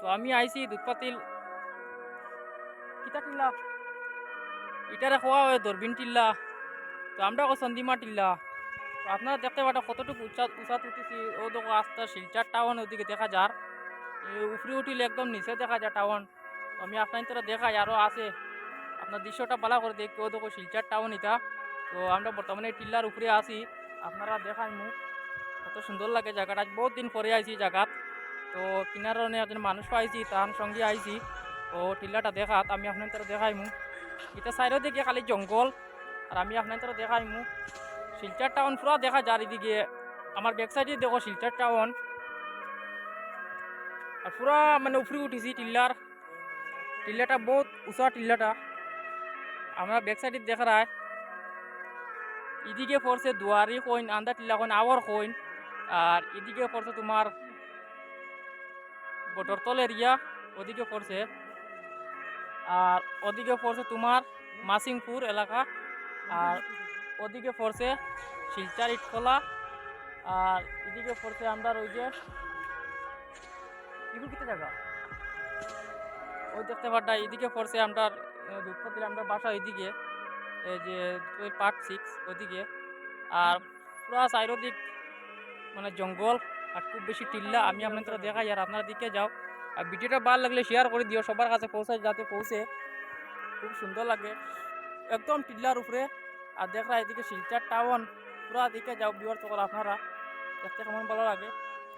তো আমি আইছি দুধপাতিল কিতা টিল্লা ইটারে খোয়া হয় দরবিন টিল্লা তো আমরা ও সন্দিমা টিল্লা তো আপনারা দেখতে পাটা কতটুকু উঁচা উঁচাত উঠেছি। ও দেখো আস্তে শিলচার টাউন ওদিকে দেখা যার উপরে উঠিলে একদম নিচে দেখা যায় টাউন। আমি আপনার তোরা দেখাই আরও আছে। আপনার দৃশ্যটা ভালো করে দেখি ও দেখো শিলচার টাউন এটা তো আমরা বর্তমানে টিল্লার উপরে আছি। আপনারা দেখাই মুখ কত সুন্দর লাগে জায়গাটা বহুত দিন পরে আইছি জায়গাত তো কিনারে একজন মানুষ পাইছি তার সঙ্গে আইছি। ও টিল্লাটা দেখাত, আমি আপনার তোরা দেখাই মুখ এটা সাইডের দিকে খালি জঙ্গল আর আমি আপনার তোরা দেখাই মুখ শিলচার টাউন পুরো দেখা যার এদিকে আমার ব্যাক সাইডে দেখো শিলচার টাউন। আর পুরা মানে উপরে উঠেছি টিল্লার টিল্লাটা বহুত উঁচা টিল্লাটা আমরা ব্যাক সাইডে দেখা রায় এদিকে পড়ছে দুয়ারি কইন আন্দা টিল্লা কইন আওয়ার কইন। আর এদিকে পড়ছে তোমার বটরতল এরিয়া ওদিকে পড়ছে। আর ওদিকে পড়ছে তোমার মাসিংপুর এলাকা। আর ওদিকে পড়ছে শিলচার ইটখোলা। আর এদিকে পড়ছে আমরা ওই যে জায়গা? ওই দেখতে পাটা এদিকে পড়ছে আমরা দুধপতির আমরা বাসা ওইদিকে। এই যে ওই পার্ট সিক্স ওইদিকে। আর পুরা চাইরো দিক মানে জঙ্গল। আর খুব বেশি টিল্লা আমি আপনাদের দেখাই, আর আপনারা দিকে যাও। আর ভিডিওটা ভালো লাগলে শেয়ার করে দিও, সবার কাছে পৌঁছায়, যাতে পৌঁছে। খুব সুন্দর লাগে। একদম টিল্লার উপরে। আর দেখরা এদিকে শিলচার টাউন পুরা দিকে যাও বিওর চকল আপনারা। দেখতে কেমন ভালো লাগে।